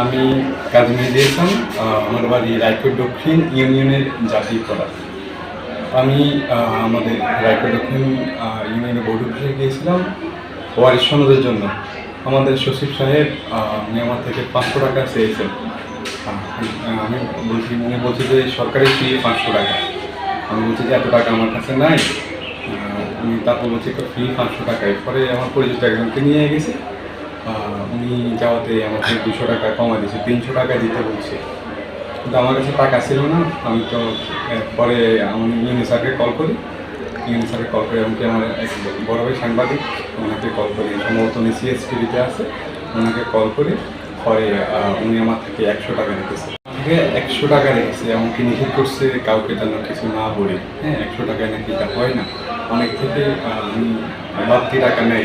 আমি কাজী হাসান আমার বাড়ি রায়পুর দক্ষিণ ইউনিয়নের জাতীয় পড়া। আমি আমাদের রায়পুর দক্ষিণ ইউনিয়নের বোর্ড অফিসে গিয়েছিলাম ওয়ারিশ সনদের জন্য। আমাদের সচিব সাহেব উনি আমার থেকে পাঁচশো টাকা চেয়েছেন। আমি বলছি, উনি বলছি যে সরকারি ফি পাঁচশো টাকা। আমি বলছি যে এত টাকা আমার কাছে নাই। আমি তারপর বলছি, তো ফি পাঁচশো টাকা। এরপরে আমার পরিচিত একজনকে নিয়ে গেছে। উনি যাওয়াতে আমাকে দুশো টাকা কমা দিয়েছে, তিনশো টাকা দিতে বলছে। কিন্তু আমার কাছে টাকা ছিল না, আমি তো পরে আমি ইউনি স্যারকে কল করি। ইউনি স্যারকে কল করে এমনকি আমার এক বড় ভাই সাংবাদিক, ওনাকে কল করি। সম্ভবত উনি সিএসটিভিতে আছে, ওনাকে কল করি। পরে উনি আমার থেকে একশো টাকা রেখেছে থেকে একশো টাকা রেখেছে, এমনকি নিষেধ করছে কাউকে যেন কিছু না বলে। হ্যাঁ একশো টাকায় নাকি এটা হয় না। অনেক থেকে আমি বাড়তি টাকা নেই